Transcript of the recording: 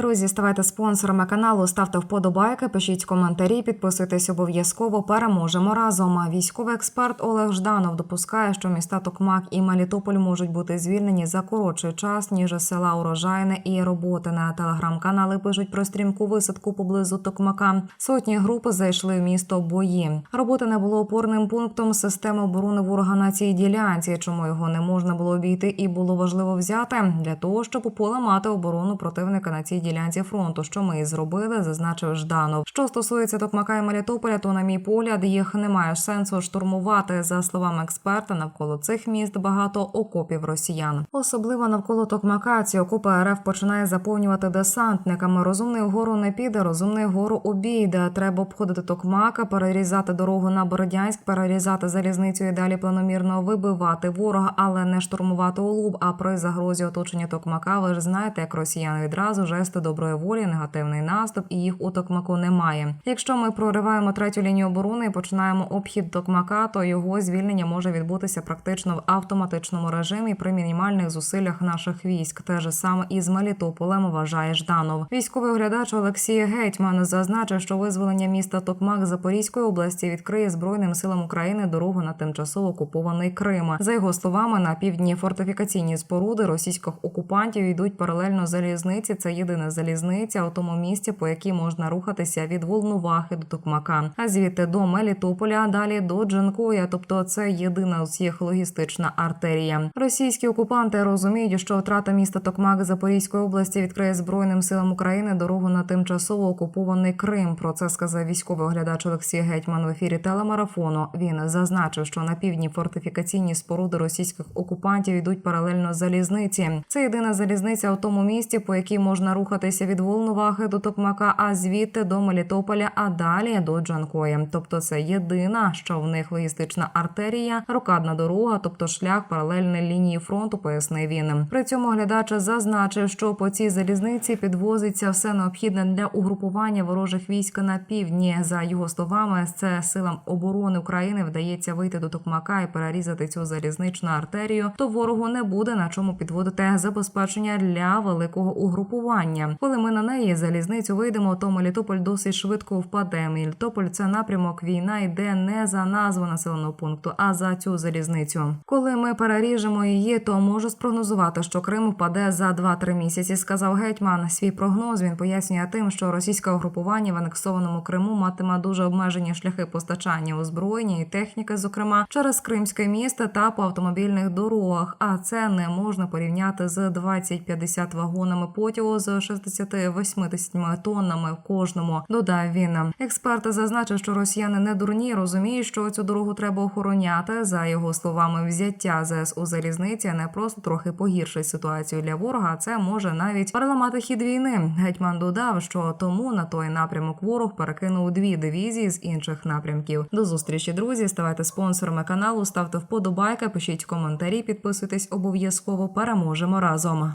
Друзі, ставайте спонсорами каналу, ставте вподобайки, пишіть коментарі, підписуйтесь обов'язково. Переможемо разом. Військовий експерт Олег Жданов допускає, що міста Токмак і Мелітополь можуть бути звільнені за коротший час ніж села Урожайне і Роботине. Телеграм-канали пишуть про стрімку висадку поблизу Токмака. Сотні груп зайшли в місто бої. Роботине було опорним пунктом системи оборони ворога на цій ділянці. Чому його не можна було обійти і було важливо взяти для того, щоб поламати оборону противника на цій ділянці фронту, що ми і зробили, зазначив Жданов. Що стосується Токмака і Мелітополя, то на мій погляд їх немає сенсу штурмувати. За словами експерта, навколо цих міст багато окопів росіян. Особливо навколо Токмака ці окопи РФ починає заповнювати десантниками. Розумний вгору не піде, розумний вгору обійде. Треба обходити Токмака, перерізати дорогу на Бородянськ, перерізати залізницю і далі планомірно вибивати ворога, але не штурмувати у лоб. А при загрозі оточення Токмака, ви ж знаєте, як росіяни відразу жести доброї волі, негативний наступ, і їх у Токмаку немає. Якщо ми прориваємо третю лінію оборони і починаємо обхід Токмака, то його звільнення може відбутися практично в автоматичному режимі при мінімальних зусиллях наших військ. Те ж саме і з Мелітополем вважає Жданов. Військовий оглядач Олексій Гетьман зазначив, що визволення міста Токмак Запорізької області відкриє збройним силам України дорогу на тимчасово окупований Крим. За його словами, на півдні фортифікаційні споруди російських окупантів йдуть паралельно залізниці. Це єдина залізниця у тому місці, по якій можна рухатися від Волновахи до Токмака, а звідти до Мелітополя, далі до Джанкоя. Тобто, це єдина їх логістична артерія. Російські окупанти розуміють, що втрата міста Токмак Запорізької області відкриє збройним силам України дорогу на тимчасово окупований Крим. Про це сказав військовий оглядач Олексій Гетьман в ефірі телемарафону. Він зазначив, що на півдні фортифікаційні споруди російських окупантів йдуть паралельно залізниці. Це єдина залізниця у тому місці, по якій можна рухатися від Волновахи до Токмака, а звідти до Мелітополя, а далі до Джанкоя. Тобто, це єдина, що в них логістична артерія, рокадна дорога, тобто шлях паралельної лінії фронту, пояснив він. При цьому глядач зазначив, що по цій залізниці підвозиться все необхідне для угрупування ворожих військ на півдні. За його словами, це силам оборони України вдається вийти до Токмака і перерізати цю залізничну артерію. То ворогу не буде на чому підводити забезпечення для великого угрупування. Коли ми на неї залізницю вийдемо, то Мелітополь досить швидко впаде. Мелітополь це напрямок. Війна йде не за назву населеного пункту, а за цю залізницю. Коли ми переріжемо її, то можу спрогнозувати, що Крим впаде за 2-3 місяці. Сказав гетьман. Свій прогноз він пояснює тим, що російське угрупування в анексованому Криму матиме дуже обмежені шляхи постачання озброєння і техніки, зокрема через Кримське місто та по автомобільних дорогах. А це не можна порівняти з 20-50 вагонами потягу з 60-80 тоннами в кожному. Додав він. Експерти зазначив, що росіяни не дурні, розуміють, що цю дорогу треба охороняти. За його словами, взяття ЗС у залізниці не просто трохи погіршить ситуацію для ворога, це може навіть переламати хід війни. Гетьман додав, що тому на той напрямок ворог перекинув дві дивізії з інших напрямків. До зустрічі, друзі. Ставайте спонсорами каналу, ставте вподобайки, пишіть коментарі, підписуйтесь обов'язково. Переможемо разом.